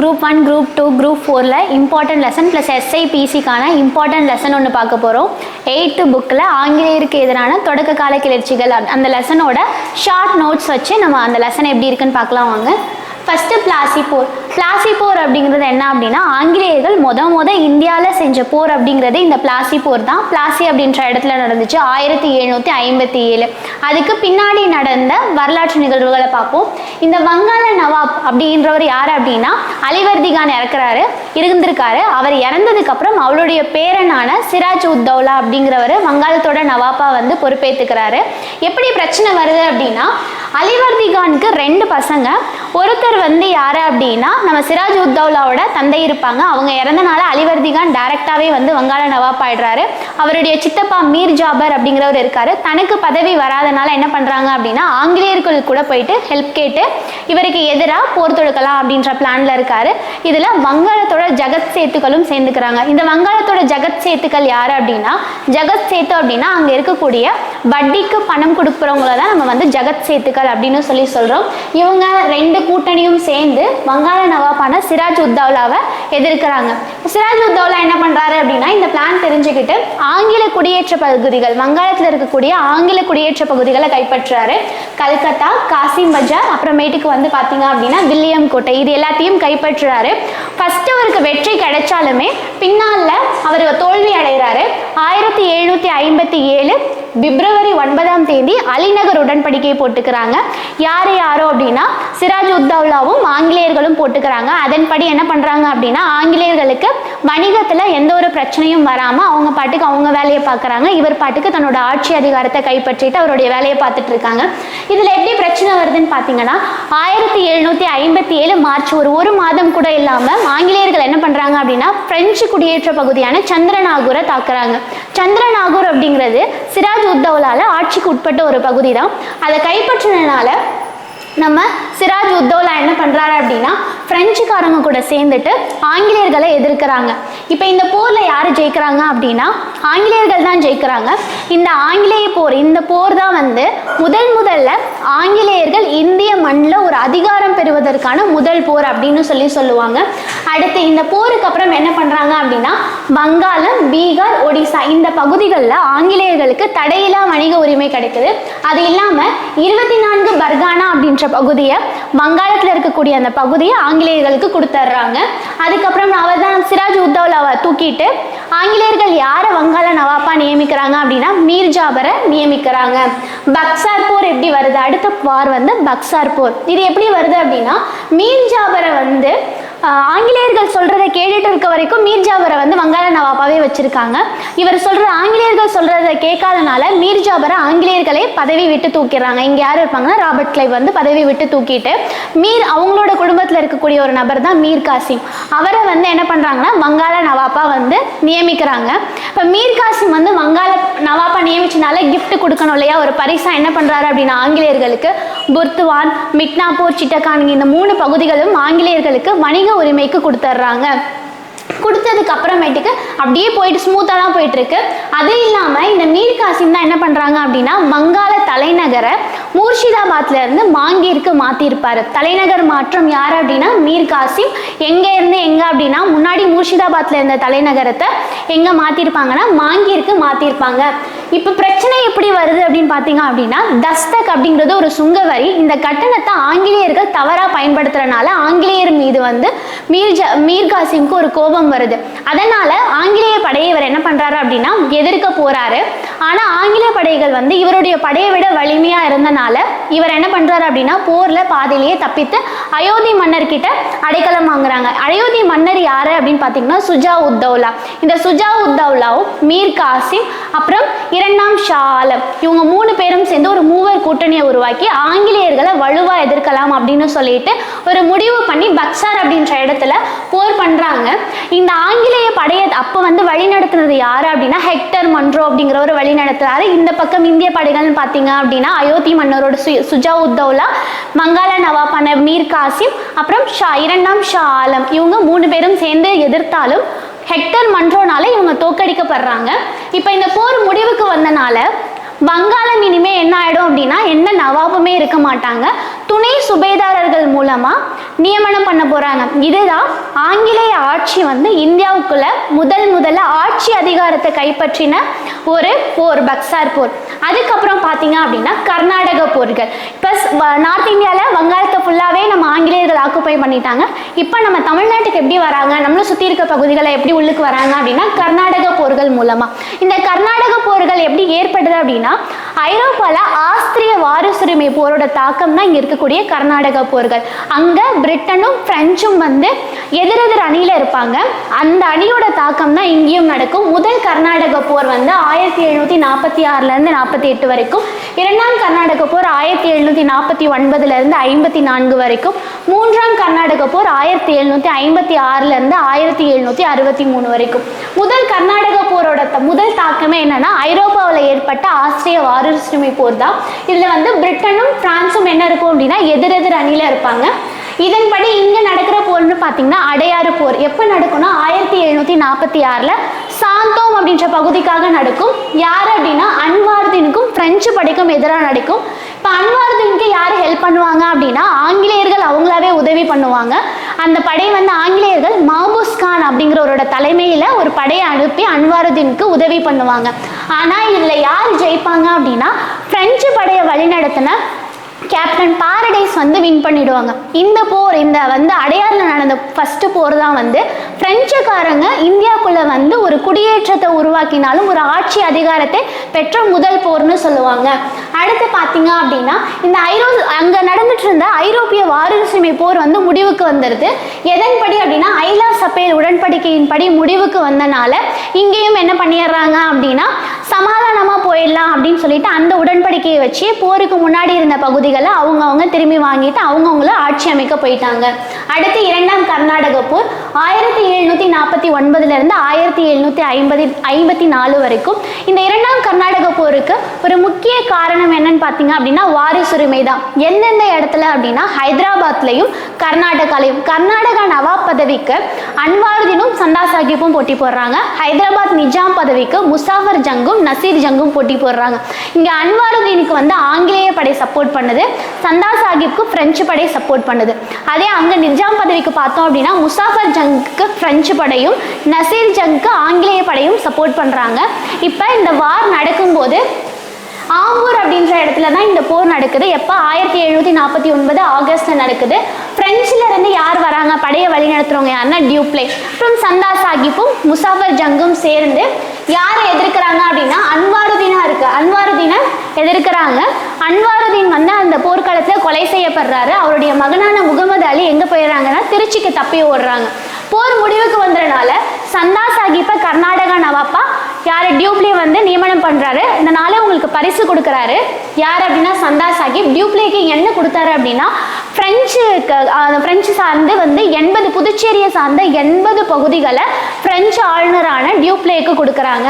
Group one group two group ஃபோரில் important lesson plus எஸ்ஐபிசிக்கான important lesson ஒன்று பார்க்க போகிறோம் எயித்து புக்கில் ஆங்கிலேயருக்கு எதிரான தொடக்க கால கிளர்ச்சிகள். அந்த லெசனோட ஷார்ட் நோட்ஸ் வச்சு நம்ம அந்த லெசன் எப்படி இருக்குன்னு பார்க்கலாம் வாங்க. ஃபஸ்ட்டு பிளாசி போர் பிளாசி போர் அப்படிங்கிறது என்ன அப்படின்னா ஆங்கிலேயர்கள் முத முத இந்தியாவில் செஞ்ச போர் அப்படிங்கிறது இந்த பிளாசி போர் தான். பிளாசி அப்படின்ற இடத்துல நடந்துச்சு ஆயிரத்தி எழுநூற்றி ஐம்பத்தி ஏழு. அதுக்கு பின்னாடி நடந்த வரலாற்று நிகழ்வுகளை பார்ப்போம். இந்த வங்காள நவாப் அப்படின்றவர் யார் அப்படின்னா அலிவர்தி கான் இறக்குறாரு இருந்திருக்காரு. அவர் இறந்ததுக்கு அப்புறம் அவருடைய பேரனான சிராஜ் உத்தௌலா அப்படிங்கிறவர் வங்காளத்தோட நவாப்பா வந்து பொறுப்பேற்றுக்கிறாரு எப்படி பிரச்சனை வருது அப்படின்னா அலிவர்தி கானுக்கு ரெண்டு பசங்க. ஒருத்தர் வந்து யார் அப்படின்னா நம்ம சிராஜ் உத்தவ்லாவோட தந்தை இருப்பாங்க. அவங்க இறந்தனால அலிவர்தி கான் டைரக்டாகவே வந்து வங்காள நவாப் ஆயிடுறாரு. அவருடைய சித்தப்பா மீர் ஜாபர் அப்படிங்கிறவர் இருக்காரு. தனக்கு பதவி வராதனால என்ன பண்ணுறாங்க அப்படின்னா ஆங்கிலேயர்கள் கூட போயிட்டு ஹெல்ப் கேட்டு இவருக்கு எதிராக போர் தொடுக்கலாம் அப்படின்ற பிளான்ல இருக்காரு. இதில் வங்காளத்தோட ஜகத் சேத்துக்களும் சேர்ந்துக்கிறாங்க. இந்த வங்காளத்தோட ஜகத் சேத்துக்கள் யார் அப்படின்னா ஜகத் சேத்து அப்படின்னா அங்கே இருக்கக்கூடிய வட்டிக்கு பணம் கொடுக்குறவங்கள தான் நம்ம வந்து ஜகத் சேத்துக்கள் அப்படின்னு சொல்லி சொல்கிறோம் இவங்க ரெண்டு கூட்டணியும் சேர்ந்து வங்காள நவாப்பான சிராஜ் உத்தவ்லாவை எதிர்க்கிறாங்க. சிராஜ் உத்தவ்லா என்ன பண்ணுறாரு அப்படின்னா இந்த பிளான் தெரிஞ்சுக்கிட்டு ஆங்கில குடியேற்ற பகுதிகள் வங்காளத்தில் இருக்கக்கூடிய ஆங்கில குடியேற்ற பகுதிகளை கைப்பற்றுறாரு கல்கத்தா காசிம் பஜார் அப்புறமேட்டுக்கு வந்து பார்த்தீங்க அப்படின்னா வில்லியம் கோட்டை இது எல்லாத்தையும் கைப்பற்றுறாரு. ஃபஸ்ட்டு அவருக்கு வெற்றி கிடைச்சாலுமே பின்னால் அவர் தோல்வி அடைகிறாரு. ஆயிரத்தி எழுநூற்றி ஐம்பத்தி ஏழு பிப்ரவரி ஒன்பதாம் தேதி அலிநகர் உடன்படிக்கை போட்டுக்கிறாங்க. யார் யாரோ அப்படின்னா சிராஜ் உத்தவ்லாவும் ஆங்கிலேயர்களும் போட்டுக்கிறாங்க. அதன்படி என்ன பண்ணுறாங்க அப்படின்னா ஆங்கிலேயர்களுக்கு வணிகத்தில் எந்த ஒரு பிரச்சனையும் வராமல் அவங்க பாட்டுக்கு அவங்க வேலையை பார்க்குறாங்க இவர் பாட்டுக்கு தன்னோட ஆட்சி அதிகாரத்தை கைப்பற்றிட்டு அவருடைய வேலையை பார்த்துட்டு இருக்காங்க. இதில் எப்படி பிரச்சனை வருதுன்னு பார்த்தீங்கன்னா ஆயிரத்தி எழுநூற்றி ஐம்பத்தி ஏழு மார்ச் ஒரு ஒரு மாதம் கூட இல்லாமல் ஆங்கிலேயர்கள் என்ன பண்ணுறாங்க அப்படின்னா பிரெஞ்சு குடியேற்ற பகுதியான சந்திரநாகூரை தாக்குறாங்க. சந்திரநாகூர் அப்படிங்கிறது சிராஜ் உத்தௌலால ஆட்சிக்கு உட்பட்ட ஒரு பகுதி தான் அதை கைப்பற்றினால நம்ம சிராஜ் உத்தௌலா என்ன பண்ணுறாரு அப்படின்னா பிரெஞ்சுக்காரங்க கூட சேர்ந்துட்டு ஆங்கிலேயர்களை எதிர்க்கிறாங்க. இப்போ இந்த போரில் யார் ஜெயிக்கிறாங்க அப்படின்னா ஆங்கிலேயர்கள் தான் ஜெயிக்கிறாங்க. இந்த ஆங்கிலேய போர் இந்த போர் தான் வந்து முதல் முதல்ல ஆங்கிலேயர்கள் இந்திய மண்ணில் ஒரு அதிகாரம் பெறுவதற்கான முதல் போர் அப்படின்னு சொல்லி சொல்லுவாங்க. அடுத்து இந்த போருக்கு அப்புறம் என்ன பண்ணுறாங்க அப்படின்னா வங்காளம் பீகார் ஒடிசா இந்த பகுதிகளில் ஆங்கிலேயர்களுக்கு தடையில்லா வணிக உரிமை கிடைக்குது. அது இல்லாமல் இருபத்தி நான்கு பர்கானா அப்படின்ற பகுதியை வங்காளத்தில் இருக்கக்கூடிய அந்த பகுதியை ஆங்கிலேயர்களுக்கு கொடுத்துட்றாங்க அதுக்கப்புறம் அவர் தான் சிராஜ் உத்தௌலாவை தூக்கிட்டு ஆங்கிலேயர்கள் யாரை வங்காள நவாப்பா நியமிக்கிறாங்க அப்படின்னா மீர் ஜாபரை நியமிக்கிறாங்க. பக்சார் போர் எப்படி வருது? அடுத்த வார் வந்து பக்சார் போர் இது எப்படி வருது அப்படின்னா மீர் ஜாபரை வந்து ஆங்கிலேயர்கள் சொல்றதை கேட்டுட்டு இருக்க வரைக்கும் மீர் ஜாபரை வந்து வங்காள நவாப்பாவே வச்சிருக்காங்க. இவர் சொல்ற ஆங்கிலேயர்கள் சொல்றதை கேட்காதனால மீர்ஜாபரை ஆங்கிலேயர்களே பதவி விட்டு தூக்கிடுறாங்க. இங்க யார் இருப்பாங்கன்னா ராபர்ட் கிளைவ் வந்து பதவி விட்டு தூக்கிட்டு மீர் அவங்களோட குடும்பத்தில் இருக்கக்கூடிய ஒரு நபர் தான் மீர் காசிம். அவரை வந்து என்ன பண்றாங்கன்னா வங்காள நவாப்பா வந்து நியமிக்கிறாங்க. இப்போ மீர் காசிம் வந்து வங்காள நவாப்பா நியமிச்சனால கிஃப்ட் கொடுக்கணும் இல்லையா? ஒரு பரிசா என்ன பண்றாரு அப்படின்னா ஆங்கிலேயர்களுக்கு புர்துவான் மிட்னாப்பூர் சிட்டகான் இந்த மூணு பகுதிகளும் ஆங்கிலேயர்களுக்கு வணிக உரிமைக்கு கொடுத்துட்றாங்க கொடுத்ததுக்கு அப்புறமேட்டுக்கு அப்படியே போயிட்டு ஸ்மூத்தாக தான் போயிட்டு இருக்கு. அது இல்லாமல் இந்த மீர் காசிம் தான் என்ன பண்ணுறாங்க அப்படின்னா வங்காள தலைநகரை மூர்ஷிதாபாத்ல இருந்து மாங்கீருக்கு மாற்றிருப்பார் தலைநகர் மாற்றம் யார் அப்படின்னா மீர் காசிம். எங்கே இருந்து எங்கே அப்படின்னா முன்னாடி மூர்ஷிதாபாத்ல இருந்த தலைநகரத்தை எங்கே மாற்றிருப்பாங்கன்னா மாங்கீருக்கு மாற்றிருப்பாங்க இப்போ பிரச்சனை எப்படி வருது அப்படின்னு பார்த்தீங்க அப்படின்னா தஸ்தக் அப்படிங்கிறது ஒரு சுங்க வரி. இந்த கட்டணத்தை ஆங்கிலேயர்கள் தவறாக பயன்படுத்துறனால ஆங்கிலேயர் மீது வந்து மீர் மீர் காசிம்க்கு ஒரு கோபம் வருது. அதனால ஆங்கிலேய படையை இவர் என்ன பண்றாரு அப்படின்னா எதிர்க்க போறாரு. ஆனா ஆங்கிலேய படைகள் வந்து இவருடைய படையை விட வலிமையா இருந்தனால இவர் என்ன பண்ணுறாரு அப்படின்னா போர்ல பாதியிலேயே தப்பித்து அயோத்தி மன்னர்கிட்ட அடைக்கலம் வாங்குறாங்க. அயோத்தி மன்னர் யாரு அப்படின்னு பார்த்தீங்கன்னா சுஜா உத்தௌலா. இந்த சுஜா உத்தௌலாவும் மீர் காசிம் அப்புறம் இரண்டாம் ஷா ஆலம் இவங்க மூணு பேரும் சேர்ந்து ஒரு மூவர் கூட்டணியை உருவாக்கி ஆங்கிலேயர்களை வலுவா எதிர்க்கலாம் அப்படின்னு சொல்லிட்டு ஒரு முடிவு பண்ணி பக்சார் அப்படின்ற இடத்துல போர் பண்றாங்க. இந்த ஆங்கிலேய படையை அப்போ வந்து வழி யார் யாரு அப்படின்னா ஹெக்டர் மன்றோ அப்படிங்கிற வழி வழிநடத்துறாரு இந்த பக்கம் இந்திய படைகள்னு பார்த்தீங்க அப்படின்னா அயோத்தி மன்னரோட சு சுஜா உத்தௌலா வங்காள நவாபான மீர் காசிம் அப்புறம் ஷா இரண்டாம் ஷா ஆலம். இவங்க மூணு பேரும் சேர்ந்து எதிர்த்தாலும் ஹெக்டர் மன்றோனால இவங்க தோக்கடிக்கப்படுறாங்க இப்போ இந்த போர் முடிவுக்கு வந்தனால வங்காளம் இனிமே என்ன ஆயிடும் அப்படின்னா எந்த நவாபுமே இருக்க மாட்டாங்க. துணை சுபேதாரர்கள் மூலமா நியமனம் பண்ண போறாங்க. இதுதான் ஆங்கிலேய ஆட்சி வந்து இந்தியாவுக்குள்ள முதல் முதல்ல ஆட்சி அதிகாரத்தை கைப்பற்றின ஒரு போர் பக்சார் போர். அதுக்கப்புறம் பார்த்தீங்க அப்படின்னா கர்நாடக போர்கள். இப்போ நார்த் இந்தியாவில் வங்காளத்தை ஃபுல்லாகவே நம்ம ஆங்கிலேயர்கள் ஆக்குப்பை பண்ணிட்டாங்க. இப்போ நம்ம தமிழ்நாட்டுக்கு எப்படி வராங்க? நம்மளும் சுற்றி இருக்க பகுதிகளை எப்படி உள்ளுக்கு வராங்க அப்படின்னா கர்நாடக போர்கள் மூலமாக இந்த கர்நாடக போர்கள் எப்படி ஏற்படுது அப்படின்னா ஐரோப்பாவில் ஆஸ்திரிய வாரிசுரிமை போரோட தாக்கம் தான் இங்கே இருக்கக்கூடிய கர்நாடக போர்கள். அங்கே பிரிட்டனும் பிரெஞ்சும் வந்து எதிரெதிர் அணியில் இருப்பாங்க. அந்த அணியோட தாக்கம் தான் இங்கேயும் நடக்கும். முதல் கர்நாடக போர் வந்து ஆயிரத்தி எழுநூற்றி நாற்பத்தி ஆறுலேருந்து நாற்பத்தி எட்டு வரைக்கும். இரண்டாம் கர்நாடக போர் ஆயிரத்தி எழுநூற்றி நாற்பத்தி ஒன்பதுலேருந்து ஐம்பத்தி நான்கு வரைக்கும். மூன்றாம் கர்நாடக போர் ஆயிரத்தி எழுநூற்றி ஐம்பத்தி ஆறுலேருந்து ஆயிரத்தி எழுநூற்றி அறுபத்தி மூணு வரைக்கும். முதல் கர்நாடக போரோட முதல் தாக்கமே என்னன்னா ஐரோப்பாவில் ஏற்பட்ட ஆஸ்திரிய வாரிசுரிமை போர் தான். இதில் வந்து பிரிட்டனும் பிரான்ஸும் என்ன இருக்கும் அப்படின்னா எதிரெதிர் அணியில் இருப்பாங்க. இதன்படி இங்கே நடக்கிற போர்னு பார்த்தீங்கன்னா அடையாறு போர். எப்போ நடக்கும்னா ஆயிரத்தி எழுநூற்றி நாற்பத்தி ஆறில் சாந்தோம் அப்படின்ற பகுதிக்காக நடக்கும். யார் அப்படின்னா அன்வார்தீனுக்கும் பிரெஞ்சு படைக்கும் எதிராக நடக்கும். இப்போ அன்வார்தீனுக்கு யார் ஹெல்ப் பண்ணுவாங்க அப்படின்னா ஆங்கிலேயர்கள் அவங்களாவே உதவி பண்ணுவாங்க. அந்த படை வந்து ஆங்கிலேயர்கள் மாபூஸ் கான் அப்படிங்கிறவரோட தலைமையில் ஒரு படையை அனுப்பி அன்வாருதீனுக்கு உதவி பண்ணுவாங்க. ஆனால் இதில் யார் ஜெயிப்பாங்க அப்படின்னா பிரெஞ்சு படையை வழிநடத்தின கேப்டன் பாரடைஸ் வந்து வின் பண்ணிடுவாங்க. இந்த போர் இந்த வந்து அடையாறில் நடந்த ஃபர்ஸ்ட் போர் தான் வந்து பிரெஞ்சுக்காரங்க இந்தியாக்குள்ள வந்து ஒரு குடியேற்றத்தை உருவாக்கினாலும் ஒரு ஆட்சி அதிகாரத்தை பெற்ற முதல் போர்னு சொல்லுவாங்க. அடுத்து பார்த்தீங்க அப்படின்னா இந்த ஐரோ அங்கே நடந்துட்டு இருந்த ஐரோப்பிய வாரிசுரிமை போர் வந்து முடிவுக்கு வந்துடுது எதன்படி அப்படின்னா ஐலா சபையில் உடன்படிக்கையின்படி முடிவுக்கு வந்தனால இங்கேயும் என்ன பண்ணிடுறாங்க அப்படின்னா சமாதானமாக போயிடலாம் அப்படின்னு சொல்லிட்டு அந்த உடன்படிக்கையை வச்சு போருக்கு முன்னாடி இருந்த பகுதி பகுதிகளை அவங்கவுங்க திரும்பி வாங்கிட்டு அவங்கவுங்கள ஆட்சி அமைக்க போயிட்டாங்க. அடுத்து இரண்டாம் கர்நாடக போர் ஆயிரத்தி எழுநூற்றி நாற்பத்தி ஒன்பதுலேருந்து ஆயிரத்தி எழுநூற்றி ஐம்பது ஐம்பத்தி நாலு வரைக்கும் இந்த இரண்டாம் கர்நாடக போருக்கு ஒரு முக்கிய காரணம் என்னன்னு பார்த்தீங்க அப்படின்னா வாரிசுரிமை தான் எந்தெந்த இடத்துல அப்படின்னா ஹைதராபாத்லையும் கர்நாடகாலையும். கர்நாடகா நவாப் பதவிக்கு அன்வாருதீனும் சந்தா சாஹிப்பும் போட்டி போடுறாங்க. ஹைதராபாத் நிஜாம் பதவிக்கு முசாஃபர் ஜங்கும் நசீர் ஜங்கும் போட்டி போடுறாங்க. இங்கே அன்வாருதீனுக்கு வந்து ஆங்கிலேய படை சப்போர்ட் பண்ணுது. சந்தா சாஹிப்க்கு பிரெஞ்சு படை சப்போர்ட் பண்ணுது. அதே அங்கே நிஜாம் பதவிக்கு பார்த்தோம் அப்படின்னா முசாஃபர் ஜங்குக்கு ஃப்ரெஞ்சு படையும் நசீர் ஜங்க்கு ஆங்கிலேய படையும் சப்போர்ட் பண்ணுறாங்க இப்போ இந்த வார் நடக்கும்போது ஆம்பூர் அப்படின்ற இடத்துல தான் இந்த போர் நடக்குது. எப்போ? ஆயிரத்தி எழுநூற்றி நாற்பத்தி ஒன்பது ஆகஸ்டில் நடக்குது. பிரெஞ்சில் இருந்து யார் வராங்க? படையை வழி நடத்துறவங்க யாருன்னா டியூப்ளே அப்புறம் சந்தா சாஹிப்பும் முசாஃபர் ஜங்கும் சேர்ந்து யாரை எதிர்க்கிறாங்க அப்படின்னா அன்வாருதீனா இருக்கு. அன்வாருதீனை எதிர்க்கிறாங்க. அன்வாருதீன் வந்து அந்த போர்க்காலத்தில் கொலை செய்யப்படுறாரு. அவருடைய மகனான முகமது அலி எங்கே போயிடுறாங்கன்னா திருச்சிக்கு தப்பி ஓடுறாங்க. போர் முடிவுக்கு வந்ததுனால சந்தா சாஹிப்பை கர்நாடகா நவாப்பா. யார் டியூப்ளே வந்து நியமனம் பண்ணுறாரு இதனால உங்களுக்கு பரிசு கொடுக்குறாரு. யார் அப்படின்னா சந்தா சாஹிப் டியூப்ளேக்கு என்ன கொடுத்தாரு அப்படின்னா ஃப்ரெஞ்சு ஃப்ரெஞ்சு பிரெஞ்சு சார்ந்து வந்து எண்பது புதுச்சேரியை சார்ந்த எண்பது பகுதிகளை பிரெஞ்சு ஆளுநரான டியூப்ளேக்கு கொடுக்குறாங்க.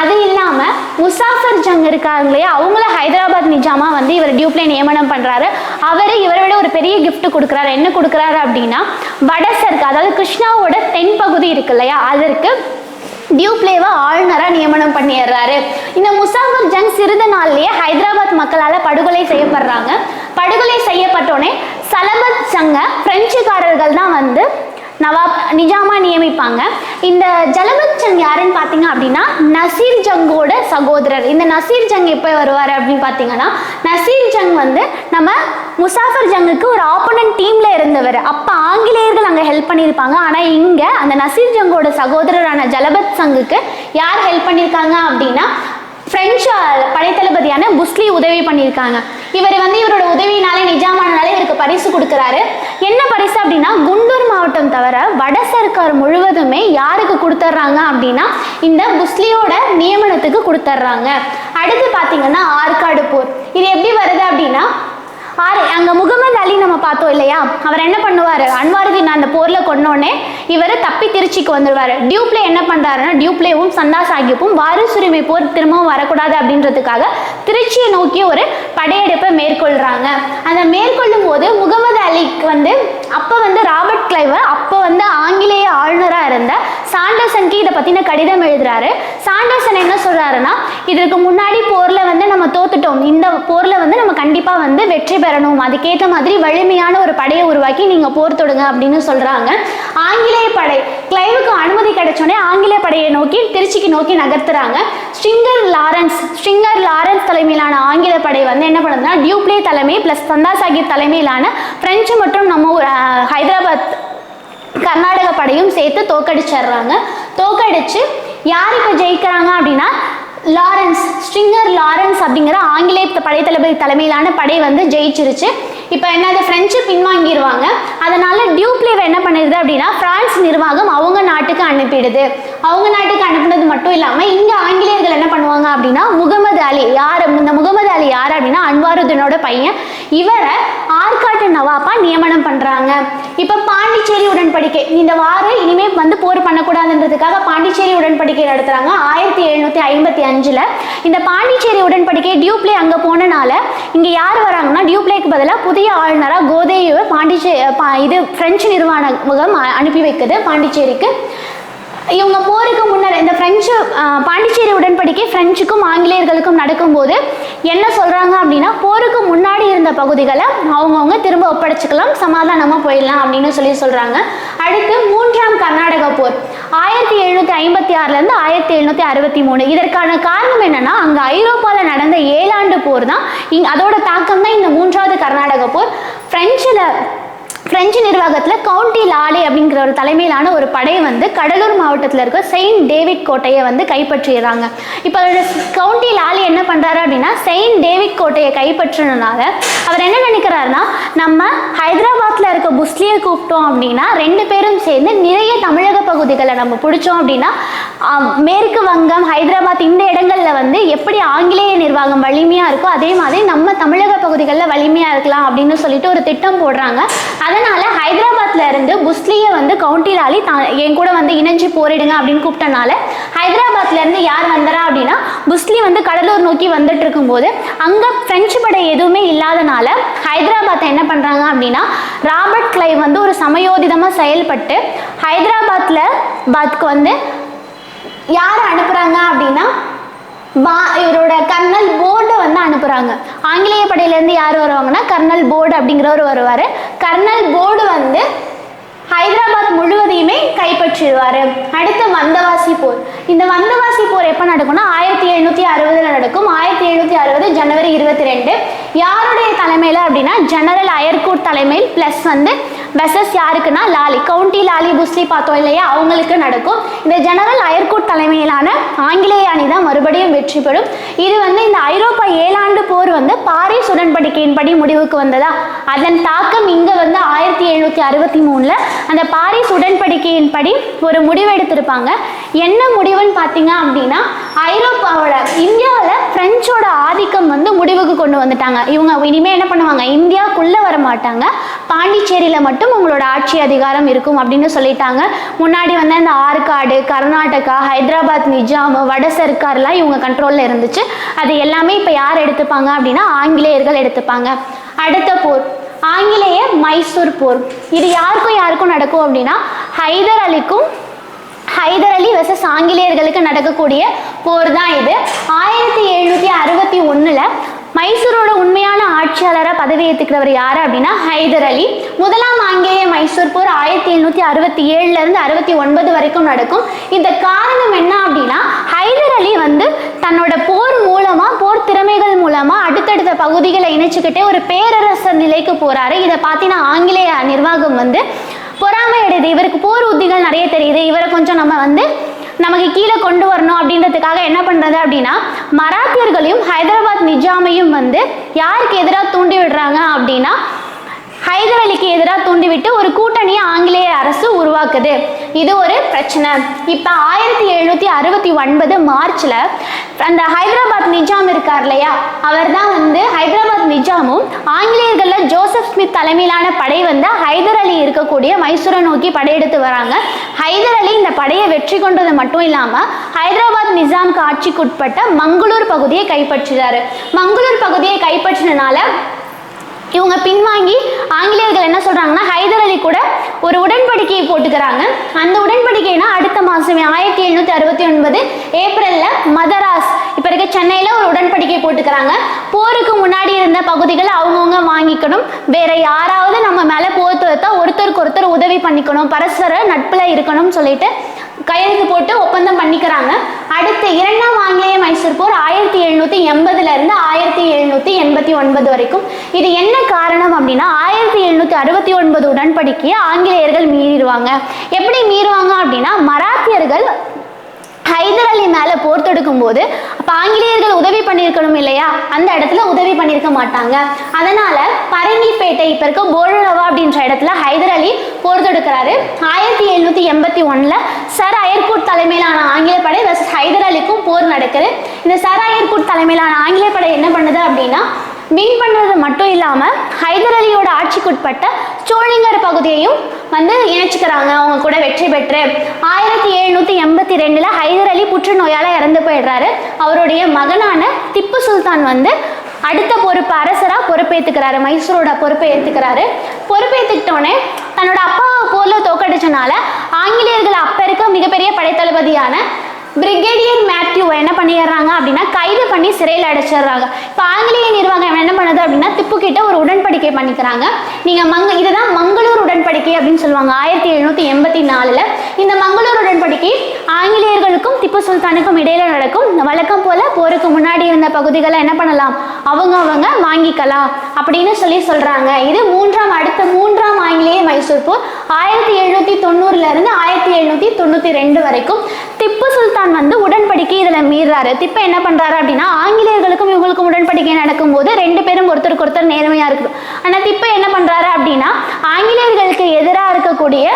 அது இல்லாமல் முசாஃபர் ஜங் இருக்காங்க இல்லையா? அவங்கள ஹைதராபாத் நிஜாமா வந்து இவர் டியூப்ளே நியமனம் பண்ணுறாரு அவர் இவரை விட ஒரு பெரிய கிஃப்ட் கொடுக்குறாரு. என்ன கொடுக்குறாரு அப்படின்னா வடசருக்கு அதாவது கிருஷ்ணாவோட தென் பகுதி இருக்கு இல்லையா? அதற்கு டியூப்ளேவை ஆளுநராக நியமனம் பண்ணிடுறாரு. இந்த முசாஃபர் ஜங் சிறிது நாள்லயே ஹைதராபாத் மக்களால் படுகொலை செய்யப்படுறாங்க. படுகொலை செய்யப்பட்டோடனே சலபத் ஜங்கை பிரெஞ்சுக்காரர்கள் தான் வந்து நவாப் நிஜாமா நியமிப்பாங்க. இந்த ஜலபத் ஜங் யாருன்னு பார்த்தீங்க அப்படின்னா நசீர் ஜங்கோட சகோதரர். இந்த நசீர் ஜங் எப்போ வருவார் அப்படின்னு பார்த்தீங்கன்னா நசீர் ஜங் வந்து நம்ம முசாஃபர் ஜங்குக்கு ஒரு ஆப்போனன்ட் டீமில் இருந்தவர். அப்போ ஆங்கிலேயர்கள் அங்கே ஹெல்ப் பண்ணியிருப்பாங்க. ஆனால் இங்கே அந்த நசீர் ஜங்கோட சகோதரரான ஜலபத் சங்குக்கு யார் ஹெல்ப் பண்ணியிருக்காங்க அப்படின்னா பிரெஞ்சு படைத்தளபதியான புஸ்லி உதவி பண்ணியிருக்காங்க. இவர் வந்து இவரோட உதவியினால நிஜாமானால இவருக்கு பரிசு கொடுக்குறாரு. என்ன பரிசு அப்படின்னா குண்டூர் மாவட்டம் தவிர வட சர்க்கார் முழுவதுமே யாருக்கு கொடுத்துட்றாங்க அப்படின்னா இந்த புஸ்லியோட நியமனத்துக்கு கொடுத்துட்றாங்க அடுத்து பார்த்தீங்கன்னா ஆற்காடு போர். இது எப்படி வருது அப்படின்னா ஆறு அங்கே முகமது அலி நம்ம பார்த்தோம் இல்லையா? அவர் என்ன பண்ணுவார்? அன்வாருதீன் அந்த போரில் கொண்டோடனே இவர் தப்பி திருச்சிக்கு வந்துடுவார் டியூப்ளே என்ன பண்ணுறாருன்னா டியூப்ளேவும் சந்தா சாஹிப்பும் வாரிசுரிமை போர் திரும்பவும் வரக்கூடாது அப்படின்றதுக்காக திருச்சியை நோக்கி ஒரு படையெடுப்பை மேற்கொள்கிறாங்க அந்த மேற்கொள்ளும் போது முகமது அலிக்கு வந்து அப்போ வந்து ராபர்ட் கிளைவர் அப்போ வந்து ஆங்கிலேய ஆளுநராக இருந்த சாண்டர்சனுக்கு இதை பற்றின கடிதம் எழுதுறாரு. சாண்டர்சன் என்ன சொல்கிறாருன்னா இதற்கு முன்னாடி போரில் வந்து நம்ம தோத்துட்டோம். இந்த போரில் வந்து நம்ம கண்டிப்பாக வந்து வெற்றி பெறணும். அதுக்கேற்ற மாதிரி வலிமையான ஒரு படையை உருவாக்கி நீங்கள் போர் தொடுங்க அப்படின்னு சொல்கிறாங்க ஆங்கிலேய படை கிளைவுக்கு அனுமதி கிடைச்சோடனே ஆங்கிலேய படையை நோக்கி திருச்சிக்கு நோக்கி நகர்த்துறாங்க. ஸ்ட்ரிங்கர் லாரன்ஸ் ஸ்ட்ரிங்கர் லாரன்ஸ் தலைமையிலான ஆங்கில படை வந்து என்ன பண்ணுதுன்னா டியூப்ளே தலைமை ப்ளஸ் சந்தா சாஹிப் தலைமையிலான பிரெஞ்சு மற்றும் நம்ம ஒரு ஹைதராபாத் கர்நாடக படையும் சேர்த்து தோக்கடிச்சிடுறாங்க தோக்கடிச்சு யார் இப்போ ஜெயிக்கிறாங்க அப்படின்னா லாரன்ஸ் ஸ்ட்ரிங்கர் லாரன்ஸ் அப்படிங்கிற ஆங்கிலேய படைத்தளபதி தலைமையிலான படை வந்து ஜெயிச்சிருச்சு. இப்போ என்னது ஃப்ரெஞ்சு பின்வாங்கிடுவாங்க அதனால டியூப்ளேவை என்ன பண்ணிடுது அப்படின்னா பிரான்ஸ் நிர்வாகம் அவங்க நாட்டுக்கு அனுப்பிடுது. அவங்க நாட்டுக்கு அனுப்புனது மட்டும் இல்லாமல் இங்கே ஆங்கிலேயர்கள் என்ன பண்ணுவாங்க அப்படின்னா முகமது அலி யார் இந்த முகமது அலி யார் அப்படின்னா அன்வாருதீனோட பையன். இவரை ஆற்காட்டு நவாப்பா நியமனம் பண்ணுறாங்க இப்போ பாண்டிச்சேரி உடன்படிக்கை. இந்த வாரம் இனிமே வந்து போர் பண்ணக்கூடாதுன்றதுக்காக பாண்டிச்சேரி உடன்படிக்கை நடத்துகிறாங்க ஆயிரத்தி எழுநூற்றி ஐம்பத்தி அஞ்சில். இந்த பாண்டிச்சேரி உடன்படிக்கை டியூப்ளே அங்கே போனனால இங்கே யார் வராங்கன்னா டியூப்ளேக்கு பதிலாக புதிய ஆளுநராக கோதேயுவை பாண்டிச்சே இது பிரெஞ்சு நிர்வாகம் முகம் அனுப்பி வைக்குது பாண்டிச்சேரிக்கு. இவங்க போருக்கு முன்னர் இந்த பிரெஞ்சு பாண்டிச்சேரி உடன்படிக்கை பிரெஞ்சுக்கும் ஆங்கிலேயர்களுக்கும் நடக்கும்போது என்ன சொல்கிறாங்க அப்படின்னா போருக்கு முன்னாடி இருந்த பகுதிகளை அவங்கவுங்க திரும்ப ஒப்படைச்சிக்கலாம் சமாதானமாக போயிடலாம் அப்படின்னு சொல்லி சொல்கிறாங்க அடுத்து மூன்றாம் கர்நாடக போர். ஆயிரத்தி எழுநூற்றி ஐம்பத்தி ஆறுலேருந்து ஆயிரத்தி எழுநூற்றி அறுபத்தி மூணு. இதற்கான காரணம் என்னென்னா அங்கே ஐரோப்பாவில் நடந்த ஏழாண்டு போர் தான். இங் அதோட தாக்கம் தான் இந்த மூன்றாவது கர்நாடக போர். ஃப்ரெஞ்சில் பிரெஞ்சு நிர்வாகத்தில் கவுண்டி லாலே அப்படிங்கிற ஒரு தலைமையிலான ஒரு படை வந்து கடலூர் மாவட்டத்தில் இருக்க செயின்ட் டேவிட் கோட்டையை வந்து கைப்பற்றிடுறாங்க. இப்போ கவுண்டி லாலே என்ன பண்ணுறாரு அப்படின்னா செயின்ட் டேவிட் கோட்டையை கைப்பற்றினால அவர் என்ன நினைக்கிறாருன்னா நம்ம ஹைதராபாத்தில் இருக்க புஸ்லியை கூப்பிட்டோம் அப்படின்னா ரெண்டு பேரும் சேர்ந்து நிறைய தமிழக பகுதிகளை நம்ம பிடிச்சோம் அப்படின்னா மேற்கு வங்கம் ஹைதராபாத் இந்த இடங்களில் வந்து எப்படி ஆங்கிலேய நிர்வாகம் வலிமையாக இருக்கோ அதே மாதிரி நம்ம தமிழக பகுதிகளில் வலிமையாக இருக்கலாம் அப்படின்னு சொல்லிட்டு ஒரு திட்டம் போடுறாங்க. அதனால ஹைதராபாத்ல இருந்து புஸ்லியை வந்து கவுண்டி லாலி என் கூட வந்து இணைஞ்சு போரிடுங்க அப்படின்னு கூப்பிட்டனால ஹைதராபாத்ல இருந்து யார் வந்தரா அப்படின்னா புஸ்லி வந்து கடலூர் நோக்கி வந்துட்டு இருக்கும்போது அங்க பிரெஞ்சு படை எதுவுமே இல்லாதனால ஹைதராபாத்தை என்ன பண்றாங்க அப்படின்னா ராபர்ட் கிளைவ் வந்து ஒரு சமயோதிதமா செயல்பட்டு ஹைதராபாத்ல பாத்க்கு வந்து யார் அனுப்புறாங்க அப்படின்னா பா இவரோட கர்னல் போர்டை வந்து அனுப்புகிறாங்க ஆங்கிலேய படையிலேருந்து யார் வருவாங்கன்னா கர்னல் போர்டு அப்படிங்கிறவர் வருவார். கர்னல் போர்டு வந்து ஹைதராபாத் முழுவதையுமே கைப்பற்றிடுவார். அடுத்து வந்தவாசி போர். இந்த வந்தவாசி போர் எப்போ நடக்கும்னா ஆயிரத்தி எழுநூற்றி அறுபதில் நடக்கும். ஆயிரத்தி எழுநூற்றி அறுபது ஜனவரி இருபத்தி ரெண்டு யாருடைய தலைமையில் அப்படின்னா ஜெனரல் அயர்கூட் தலைமையில் ப்ளஸ் வந்து வெசஸ் யாருக்குன்னா லாலி. கவுண்டி லாலி புஸ்லி பார்த்தோம் இல்லையா? அவங்களுக்கு நடக்கும். இந்த ஜெனரல் அயர்கூட் தலைமையிலான ஆங்கிலேய அணி தான் மறுபடியும் வெற்றி பெறும். இது வந்து இந்த ஐரோப்பா ஏழாண்டு போர் வந்து பாரிஸ் உடன்படிக்கையின்படி முடிவுக்கு வந்ததா? அதன் தாக்கம் இங்கே வந்து ஆயிரத்தி எழுநூற்றி அறுபத்தி மூணில் அந்த பாரிஸ் உடன்படிக்கையின்படி ஒரு முடிவு எடுத்திருப்பாங்க என்ன முடிவுன்னு பார்த்தீங்க அப்படின்னா ஐரோப்பாவோட இந்தியாவில் ஃப்ரெஞ்சோட ஆதிக்கம் வந்து முடிவுக்கு கொண்டு வந்துட்டாங்க. இவங்க இனிமேல் என்ன பண்ணுவாங்க? இந்தியாவுக்குள்ளே வர மாட்டாங்க பாண்டிச்சேரியில் மட்டும் உங்களோட ஆட்சி அதிகாரம் இருக்கும் அப்படின்னு சொல்லிட்டாங்க. முன்னாடி வந்து அந்த ஆற்காடு கர்நாடகா ஹைதராபாத் நிஜாம் வட சர்க்கார்லாம் இவங்க கண்ட்ரோலில் இருந்துச்சு. அது எல்லாமே இப்போ யார் எடுத்துப்பாங்க அப்படின்னா ஆங்கிலேயர்கள் எடுத்துப்பாங்க. அடுத்த போர். ஆங்கிலேய மைசூர் போர். இது யாருக்கும் யாருக்கும் நடக்கும் அப்படின்னா ஹைதர் அலிக்கும் ஹைதர் அலி வெசஸ் ஆங்கிலேயர்களுக்கு நடக்கக்கூடிய போர் தான் இது. ஆயிரத்தி எழுநூற்றி அறுபத்தி ஒன்றில் மைசூரோட உண்மையான ஆட்சியாளராக பதவி ஏற்றுக்கிறவர் யார் அப்படின்னா ஹைதர் அலி. முதலாம் ஆங்கிலேய மைசூர் போர் ஆயிரத்தி எழுநூற்றி அறுபத்தி ஏழுலேருந்து அறுபத்தி ஒன்பது வரைக்கும் நடக்கும். இந்த காரணம் என்ன அப்படின்னா ஹைதர் அலி வந்து தன்னோட போர் மூலமாக போர் திறமைகள் மூலமாக அடுத்தடுத்த பகுதிகளை இணைச்சிக்கிட்டே ஒரு பேரரசர் நிலைக்கு போகிறாரு இதை பார்த்தீங்கன்னா ஆங்கிலேய நிர்வாகம் வந்து பொறாமை அடையுது இவருக்கு போர் உத்திகள் நிறைய தெரியுது. இவரை கொஞ்சம் நம்ம வந்து நமக்கு கீழே கொண்டு வரணும் அப்படின்றதுக்காக என்ன பண்ணுறது அப்படின்னா மராத்தியர்களையும் ஹைதராபாத் நிஜாமையும் வந்து யாருக்கு எதிராக தூண்டி விடுறாங்க அப்படின்னா ஹைதர் அலிக்கு எதிராக தூண்டிவிட்டு ஒரு கூட்டணியை ஆங்கிலேய அரசு உருவாக்குது. இது ஒரு பிரச்சனை. இப்போ ஆயிரத்தி எழுநூத்தி அறுபத்தி ஒன்பது மார்ச்ல அந்த ஹைதராபாத் நிஜாம் இருக்கார் இல்லையா? அவர் தான் வந்து ஹைதராபாத் நிஜாமும் ஆங்கிலேயர்களில் ஜோசப் ஸ்மித் தலைமையிலான படை வந்து ஹைதர் அலி இருக்கக்கூடிய மைசூரை நோக்கி படையெடுத்து வராங்க. ஹைதர் அலி இந்த படையை வெற்றி கொண்டது மட்டும் இல்லாமல் ஹைதராபாத் நிஜாம்க்கு ஆட்சிக்குட்பட்ட மங்களூர் பகுதியை கைப்பற்றினாரு மங்களூர் பகுதியை கைப்பற்றினால இவங்க பின்வாங்கி ஆங்கிலேயர்கள் என்ன சொல்கிறாங்கன்னா ஹைதர் அலி கூட ஒரு உடன்படிக்கையை போட்டுக்கிறாங்க. அந்த உடன்படிக்கைனா அடுத்த மாதமே ஆயிரத்தி எழுநூற்றி அறுபத்தி ஒன்பது ஏப்ரலில் மதராஸ் இப்போ இருக்க சென்னையில் ஒரு உடன்படிக்கை போட்டுக்கிறாங்க. போருக்கு முன்னாடி இருந்த பகுதிகளை அவங்கவுங்க வாங்கிக்கணும். வேற யாராவது நம்ம மேலே போர் தொடுத்தா ஒருத்தருக்கு ஒருத்தர் உதவி பண்ணிக்கணும். பரஸ்பர நட்பில் இருக்கணும்னு சொல்லிட்டு கையெழுத்து போட்டு ஒப்பந்தம் பண்ணிக்கிறாங்க. அடுத்து இரண்டாம் ஆங்கிலேய மைசூர் போர் ஆயிரத்தி எழுநூத்தி எண்பதுல இருந்து ஆயிரத்தி எழுநூத்தி எண்பத்தி ஒன்பது வரைக்கும். இது என்ன காரணம் அப்படின்னா ஆயிரத்தி எழுநூத்தி அறுபத்தி ஒன்பது உடன்படிக்கையை ஆங்கிலேயர்கள் மீறிடுவாங்க. எப்படி மீறுவாங்க அப்படின்னா மராத்தியர்கள் ஹைதர் அலி மேலே போர் தொடுக்கும் போது அப்போ ஆங்கிலேயர்கள் உதவி பண்ணியிருக்கணும் இல்லையா? அந்த இடத்துல உதவி பண்ணியிருக்க மாட்டாங்க. அதனால பரங்கிப்பேட்டை இப்போ இருக்க போழனவா அப்படின்ற இடத்துல ஹைதர் அலி போர் தொடுக்கிறாரு. ஆயிரத்தி எழுநூற்றி எண்பத்தி ஒன்றில் சர் அயர்கூட் தலைமையிலான ஆங்கில படை வெர்சஸ் ஹைதர் அலிக்கும் போர் நடக்குது. இந்த சர் அயர்கூட் தலைமையிலான ஆங்கில படை என்ன பண்ணுது அப்படின்னா வின் பண்ணுறது மட்டும் இல்லாமல் ஹைதர் அலியோட ஆட்சிக்குட்பட்ட சோழிங்கர் பகுதியையும் வந்து இணைச்சிக்கிறாங்க. அவங்க கூட வெற்றி பெற்று ஆயிரத்தி எழுநூற்றி எண்பத்தி ரெண்டில் ஹைதர் அலி புற்றுநோயால் இறந்து போயிடுறாரு. அவருடைய மகனான திப்பு சுல்தான் வந்து அடுத்த பொறுப்பு அரசராக பொறுப்பேற்றுக்கிறாரு மைசூரோட பொறுப்பை ஏற்றுக்கிறாரு பொறுப்பேற்றுக்கிட்டோன்னே தன்னோட அப்பாவை போல தோக்கடிச்சனால ஆங்கிலேயர்கள் அப்போ இருக்க மிகப்பெரிய படைத்தளபதியான பிரிகேடியர் மேத்யூவை என்ன பண்ணிடுறாங்க அப்படின்னா கைது பண்ணி சிறையில் அடைச்சிடுறாங்க. இப்போ ஆங்கிலேய நிர்வாகம் என்ன பண்ணுது அப்படின்னா திப்பு கிட்ட ஒரு உடன்படிக்கை பண்ணிக்கிறாங்க. நீங்கள் மங்க இதுதான் மங்களூர் உடன்படிக்கை அப்படின்னு சொல்லுவாங்க ஆயிரத்தி எழுநூற்றி எண்பத்தி நாலில். இந்த மங்களூர் உடன்படிக்கை ஆங்கிலேயர்களுக்கும் திப்பு சுல்தானுக்கும் இடையில நடக்கும். வழக்கம் போல் போருக்கு முன்னாடி இருந்த பகுதிகளை என்ன பண்ணலாம்? அவங்க அவங்க வாங்கிக்கலாம் அப்படின்னு சொல்லி சொல்கிறாங்க இது மூன்றாம் அடுத்த மூன்றாம் ஆங்கிலேய மைசூர் போர் ஆயிரத்தி எழுநூற்றி தொண்ணூறுலேருந்து ஆயிரத்தி எழுநூற்றி தொண்ணூற்றி ரெண்டு வரைக்கும். திப்பு சுல்தான் வந்து உடன்படிக்கை இதில் மீறாரு திப்பு என்ன பண்ணுறாரு அப்படின்னா ஆங்கிலேயர்களுக்கும் இவங்களுக்கும் உடன்படிக்கை நடக்கும்போது ரெண்டு பேரும் ஒருத்தருக்கு ஒருத்தர் நேர்மையாக இருக்கணும் ஆனால் திப்பு என்ன பண்ணுறாரு அப்படின்னா ஆங்கிலேயர்களுக்கு எதிராக இருக்கக்கூடிய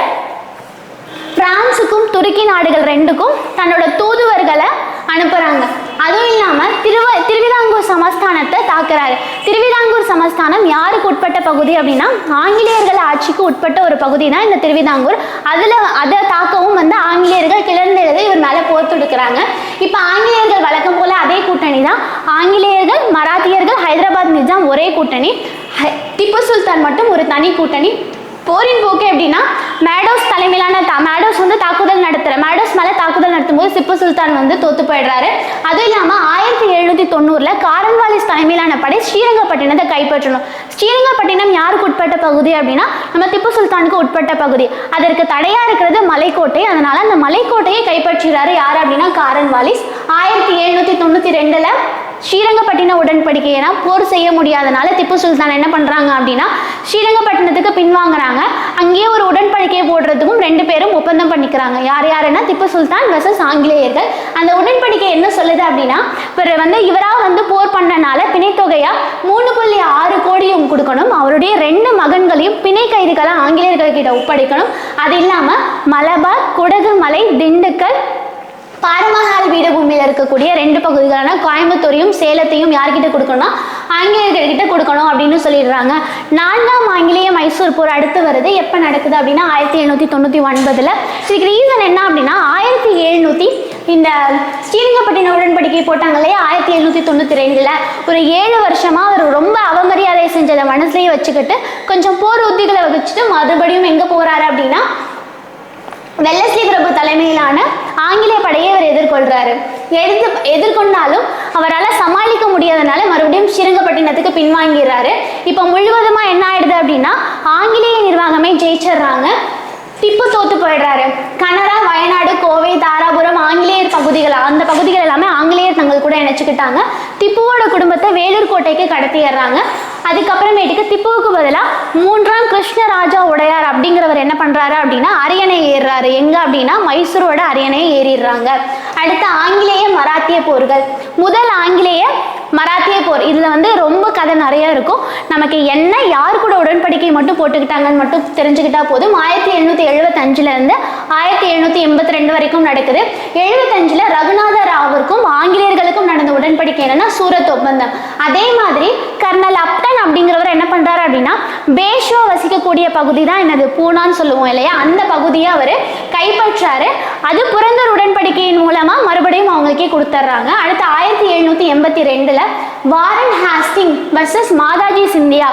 பிரான்ஸுக்கும் துருக்கி நாடுகள் ரெண்டுக்கும் தன்னோட தூதுவர்களை அனுப்புகிறாங்க அதுவும் இல்லாமல் திருவ திருவிதாங்கூர் சமஸ்தானத்தை தாக்குறாரு. திருவிதாங்கூர் சமஸ்தானம் யாருக்கு உட்பட்ட பகுதி அப்படின்னா ஆங்கிலேயர்கள் ஆட்சிக்கு உட்பட்ட ஒரு பகுதி தான் இந்த திருவிதாங்கூர். அதில் அதை தாக்கவும் வந்து ஆங்கிலேயர்கள் கிளர்ந்தெழுது இவர் மேலே போர் தொடுக்கிறாங்க இப்போ ஆங்கிலேயர்கள் வழக்கம் போல் அதே கூட்டணி தான். ஆங்கிலேயர்கள் மராத்தியர்கள் ஹைதராபாத் நிஜாம் ஒரே கூட்டணி. ஹை- திப்பு சுல்தான் மட்டும் ஒரு தனி கூட்டணி. போரின் போக்கு எப்படின்னா மேடோஸ் தலைமையிலான தா மேடோஸ் வந்து தாக்குதல் நடத்துகிற மேடோஸ் மேலே தாக்குதல் நடத்தும்போது திப்பு சுல்தான் வந்து தோத்து போயிடுறாரு. அதுவும் இல்லாமல் ஆயிரத்தி எழுநூற்றி தொண்ணூறில் காரன்வாலிஸ் தலைமையிலான படை ஸ்ரீரங்கப்பட்டினத்தை கைப்பற்றணும். ஸ்ரீரங்கப்பட்டினம் யாருக்கு உட்பட்ட பகுதி அப்படின்னா நம்ம திப்பு சுல்தானுக்கு உட்பட்ட பகுதி. அதற்கு தடையாக இருக்கிறது மலைக்கோட்டை. அதனால் அந்த மலைக்கோட்டையை கைப்பற்றுகிறாரு யார் அப்படின்னா காரன்வாலிஸ். ஆயிரத்தி எழுநூற்றி தொண்ணூற்றி ரெண்டில் ஸ்ரீரங்கப்பட்டின உடன்படிக்கையை போர் செய்ய முடியாதனால திப்பு சுல்தான் என்ன பண்ணுறாங்க அப்படின்னா ஸ்ரீரங்கப்பட்டினத்துக்கு பின்வாங்குறாங்க. அங்கேயே ஒரு உடன்படிக்கையை போடுறதுக்கும் ரெண்டு பேரும் ஒப்பந்தம் பண்ணிக்கிறாங்க. யார் யாருன்னா திப்பு சுல்தான் வெர்சஸ் ஆங்கிலேயர்கள். அந்த உடன்படிக்கை என்ன சொல்லுது அப்படின்னா இவர் வந்து இவராக வந்து போர் பண்ணனால பிணைத்தொகையாக மூணு புள்ளி ஆறு கோடியும் கொடுக்கணும். அவருடைய ரெண்டு மகன்களையும் பிணை கைதிகளை ஆங்கிலேயர்கள் கிட்ட ஒப்படைக்கணும். அது இல்லாமல் மலபார் குடகு மலை திண்டுக்கல் பாரமஹால் பீடபூமியில் இருக்கக்கூடிய ரெண்டு பகுதிகளான கோயம்புத்தூரையும் சேலத்தையும் யார்கிட்ட கொடுக்கணும்னா ஆங்கிலேயர்கள்கிட்ட கொடுக்கணும் அப்படின்னு சொல்லிடுறாங்க. நான்காம் ஆங்கிலேய மைசூர் போர் அடுத்து வருது. எப்போ நடக்குது அப்படின்னா ஆயிரத்தி எழுநூற்றி தொண்ணூற்றி ஒன்பதில். இதுக்கு ரீசன் என்ன அப்படின்னா ஆயிரத்தி எழுநூற்றி இந்த ஸ்ரீரங்கப்பட்டின உடன்படிக்கை போட்டாங்க இல்லையா? ஆயிரத்தி எழுநூற்றி தொண்ணூற்றி ரெண்டில். ஒரு ஏழு வருஷமாக அவர் ரொம்ப அவமரியாதை செஞ்சதை மனசுலேயே வச்சுக்கிட்டு கொஞ்சம் போர் உத்திகளை வச்சுட்டு மறுபடியும் எங்கே போகிறாரு அப்படின்னா வெள்ளஸ்லி பிரபு தலைமையிலான ஆங்கிலேய படையை அவர் எதிர்கொள்றாரு. எதிர்த்து எதிர்கொண்டாலும் அவரால் சமாளிக்க முடியாதனால மறுபடியும் ஸ்ரீரங்கப்பட்டினத்துக்கு பின்வாங்கிறாரு. இப்போ முழுவதுமா என்ன ஆயிடுது அப்படின்னா ஆங்கிலேய நிர்வாகமே ஜெயிச்சிடுறாங்க. திப்பு தோத்து போயிடுறாரு. கனரா வயநாடு கோவை தாராபுரம் ஆங்கிலேயர் பகுதிகள் அந்த பகுதிகள் எல்லாமே ஆங்கிலேயர் தங்கள் கூட இணைச்சிக்கிட்டாங்க. திப்புவோட குடும்பத்தை வேலூர் கோட்டைக்கு கடத்திடுறாங்க அதுக்கப்புறமேட்டுக்கு திப்புவுக்கு பதிலாக மூன்றாம் கிருஷ்ணராஜா உடையார் அப்படிங்கிறவர் என்ன பண்ணுறாரு அப்படின்னா அரியணை ஏறுறாரு. எங்கே அப்படின்னா மைசூரோட அரியணையை ஏறிடுறாங்க. அடுத்து ஆங்கிலேய மராத்திய போர்கள். முதல் ஆங்கிலேய மராத்திய போர். இதில் வந்து ரொம்ப கதை நிறைய இருக்கும். நமக்கு என்ன யார் கூட உடன்படிக்கை மட்டும் போட்டுக்கிட்டாங்கன்னு மட்டும் தெரிஞ்சுக்கிட்டா போதும். ஆயிரத்தி எண்ணூற்றி எழுபத்தஞ்சிலேருந்து ஆயிரத்தி எழுநூற்றி எண்பத்தி ரெண்டு வரைக்கும் நடக்குது. எழுபத்தஞ்சில் ரகுநாத ராவிற்கும் ஆங்கிலேயர்களுக்கும் நடந்த உடன்படிக்கை என்னென்னா சூரத் ஒப்பந்தம். அதே மாதிரி கர்னல் அப்டன் அப்படிங்கிறவர் என்ன பண்ணுறாரு அப்படின்னா பேஷோ வசிக்கக்கூடிய பகுதி தான் என்னது? பூனான்னு சொல்லுவோம் இல்லையா? அந்த பகுதியை அவர் கைப்பற்றாரு. அது புரந்தர் உடன்படிக்கையின் மூலமாக மறுபடியும் அவங்களுக்கே கொடுத்துட்றாங்க அடுத்து ஆயிரத்தி எழுநூற்றி எண்பத்தி ரெண்டில் Warren Hasting versus Mahadji Scindia.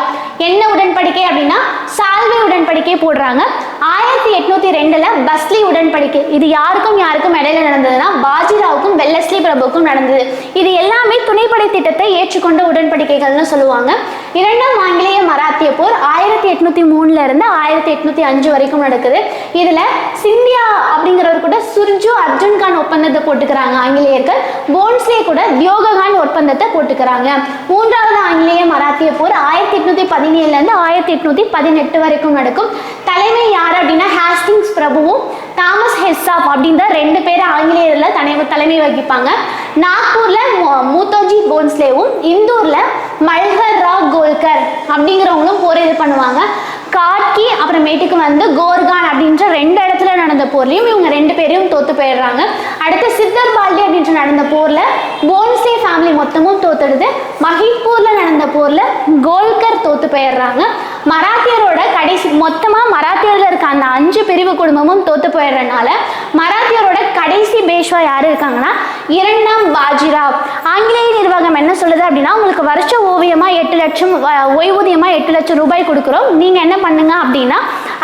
என்ன உடன்படிக்கை அப்படின்னா சால்வே உடன்படிக்கை போடுறாங்க. ஆயிரத்தி எட்நூத்தி ரெண்டுல பஸ்லி உடன்படிக்கை. இது யாருக்கும் யாருக்கும் இடையில நடந்ததுன்னா பாஜிராவுக்கும் வெல்லஸ்லி பிரபுக்கும் நடந்தது. இது எல்லாமே துணைப்படை திட்டத்தை ஏற்றுக்கொண்ட உடன்படிக்கைகள்னு சொல்லுவாங்க. இரண்டாம் ஆங்கிலேய மராத்திய போர் ஆயிரத்தி எட்நூத்தி மூணுல இருந்து ஆயிரத்தி எட்நூத்தி அஞ்சு வரைக்கும் நடக்குது. இதுல சிந்தியா அப்படிங்கிறவர் கூட சுர்ஜு அர்ஜுன் கான் ஒப்பந்தத்தை போட்டுக்கிறாங்க ஆங்கிலேயர்கள். போன்ஸ்லே கூட தியோககான் ஒப்பந்தத்தை போட்டுக்கிறாங்க. மூன்றாவது ஆங்கிலேய மராத்திய போர் ஆயிரத்தி எட்நூத்தி பதினேழுல இருந்து ஆயிரத்தி எட்நூத்தி பதினெட்டு வரைக்கும் நடக்கும். தலைமை யார் அப்படின்னா ஹாஸ்டிங்ஸ் பிரபுவும் தாமஸ் ஹெஸ்ஸாப் அப்படின்ற ரெண்டு பேர் ஆங்கிலேயர்ல தலைமை தலைமை வகிப்பாங்க. நாக்பூர்ல மூத்தோஜி போன்ஸ்லேவும் இந்தூர்ல மல்ஹர் ராவ் கோல்கர் அப்படிங்கிறவங்களும் போர் இது பண்ணுவாங்க. காட்கி அப்புறமேட்டுக்கு வந்து கோர்கான் அப்படின்ற ரெண்டு இடத்துல நடந்த போர்லையும் இவங்க ரெண்டு பேரையும் தோத்து போயிடுறாங்க. அடுத்து சித்தர் பால்டி அப்படின்ற நடந்த போர்ல போன்ஸ்லே ஃபேமிலி மொத்தமும் தோத்துடுது. மஹிப்பூர்ல நடந்த போர்ல கோல்கர் தோத்து போயிடுறாங்க. மராத்தியரோட கடைசி மொத்தமாக மராத்தியரில் இருக்க அந்த அஞ்சு பிரிவு குடும்பமும் தோத்து போயிடுறதுனால மராத்தியரோட கடைசி பேஷ்வா யார் இருக்காங்கன்னா இரண்டாம் பாஜிராவ் ஆங்கிலேய நிர்வாகம் என்ன சொல்லுது அப்படின்னா உங்களுக்கு வருஷ ஓவியமாக எட்டு லட்சம் ஓய்வூதியமாக எட்டு லட்சம் ரூபாய் கொடுக்குறோம். நீங்கள் என்ன பண்ணுங்க அப்படின்னா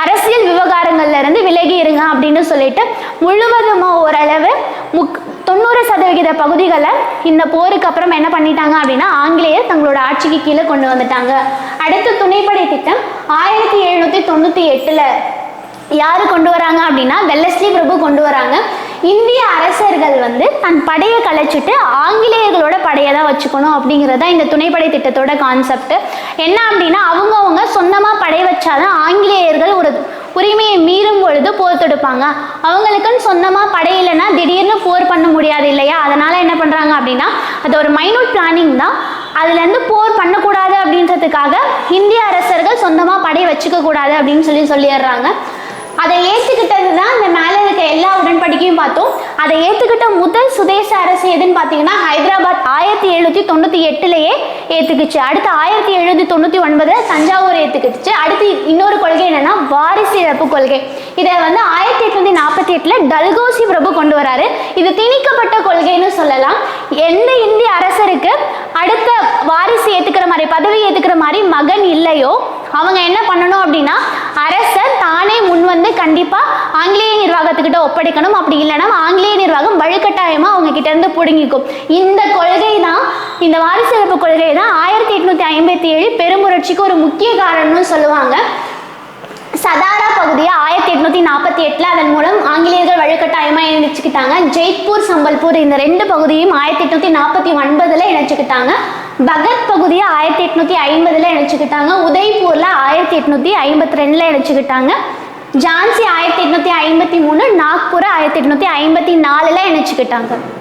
அரசியல் விவகாரங்கள்லேருந்து விலகி இருங்க அப்படின்னு சொல்லிட்டு முழுவதுமாக ஓரளவு முக் தொண்ணூறு சதவிகித பகுதிகளை இந்த போருக்கு அப்புறம் என்ன பண்ணிட்டாங்க அப்படின்னா ஆங்கிலேயர் தங்களோட ஆட்சிக்கு கீழே கொண்டு வந்துட்டாங்க. அடுத்து துணைப்படை திட்டம் ஆயிரத்தி எழுநூத்தி தொண்ணூற்றி எட்டில் யார் கொண்டு வராங்க அப்படின்னா வெல்லஸ்லி பிரபு கொண்டு வராங்க. இந்திய அரசர்கள் வந்து தன் படையை கலைச்சிட்டு ஆங்கிலேயர்களோட படையை தான் வச்சுக்கணும் அப்படிங்கிறது தான் இந்த துணைப்படை திட்டத்தோட கான்செப்ட் என்ன அப்படின்னா அவங்கவுங்க சொந்தமாக படை வச்சாதான் ஆங்கிலேயர்கள் ஒரு உரிமையை மீறும் பொழுது போர் தொடுப்பாங்க. அவங்களுக்குன்னு சொந்தமாக படை இல்லைன்னா திடீர்னு போர் பண்ண முடியாது இல்லையா? அதனால் என்ன பண்ணுறாங்க அப்படின்னா அது ஒரு மைனூட் பிளானிங் தான். அதுலேருந்து போர் பண்ணக்கூடாது அப்படின்றதுக்காக இந்திய அரசர்கள் சொந்தமாக படை வச்சுக்க கூடாது அப்படின்னு சொல்லி சொல்லிடுறாங்க. அதை ஏற்றுக்கிட்டது தான் இந்த மேலே இருக்க எல்லா உடன்படிக்கையும் பார்த்தோம். அதை ஏற்றுக்கிட்ட முதல் சுதேச அரசு எதுன்னு பார்த்தீங்கன்னா ஹைதராபாத் ஆயிரத்தி எழுநூற்றி தொண்ணூற்றி எட்டுலேயே ஏற்றுக்குச்சு அடுத்து ஆயிரத்தி எழுநூற்றி தொண்ணூற்றி ஒன்பதில் தஞ்சாவூர் ஏற்றுக்கிச்சு அடுத்து இன்னொரு கொள்கை என்னென்னா வாரிசு இழப்பு கொள்கை. இதை வந்து ஆயிரத்தி எட்நூத்தி நாற்பத்தி எட்டில் டல்கோசி பிரபு கொண்டு வராரு. இது திணிக்கப்பட்ட கொள்கைன்னு சொல்லலாம். எந்த இந்திய அரசர் அடுத்த வாரிசு ஏற்றுக்கிற மாதிரி பதவி ஏற்றுக்கிற மாதிரி மகன் இல்லையோ அவங்க என்ன பண்ணணும் அப்படின்னா அரசர் தானே முன் வந்து கண்டிப்பாக ஆங்கிலேய நிர்வாகத்துக்கிட்ட ஒப்படைக்கணும். அப்படி இல்லைன்னா ஆங்கிலேய நிர்வாகம் வலுக்கட்டாயமாக அவங்க கிட்ட இருந்து பிடுங்கிக்கும். இந்த கொள்கை தான் இந்த வாரிசிறப்பு கொள்கை தான் ஆயிரத்தி எட்நூத்தி ஐம்பத்தி ஏழு பெரும்புரட்சிக்கு ஒரு முக்கிய காரணம்னு சொல்லுவாங்க. சதாரா பகுதியை ஆயிரத்தி எட்நூத்தி நாற்பத்தி எட்டில் அதன் மூலம் ஆங்கிலேயர்கள் வலுக்கட்டாயமாக இணைச்சுக்கிட்டாங்க. ஜெய்ப்பூர் சம்பல்பூர் இந்த ரெண்டு பகுதியும் ஆயிரத்தி எட்நூத்தி நாற்பத்தி ஒன்பதுல இணைச்சுக்கிட்டாங்க. பகத் பகுதியை ஆயிரத்தி எட்நூத்தி ஐம்பதுல இணைச்சுக்கிட்டாங்க. உதய்பூர்ல ஆயிரத்தி எட்நூத்தி ஐம்பத்தி ரெண்டுல இணைச்சுக்கிட்டாங்க. ஜான்சி ஆயிரத்தி எட்நூத்தி ஐம்பத்தி மூணு நாக்பூர் ஆயிரத்தி எட்நூத்தி ஐம்பத்தி நாலுல இணைச்சுக்கிட்டாங்க.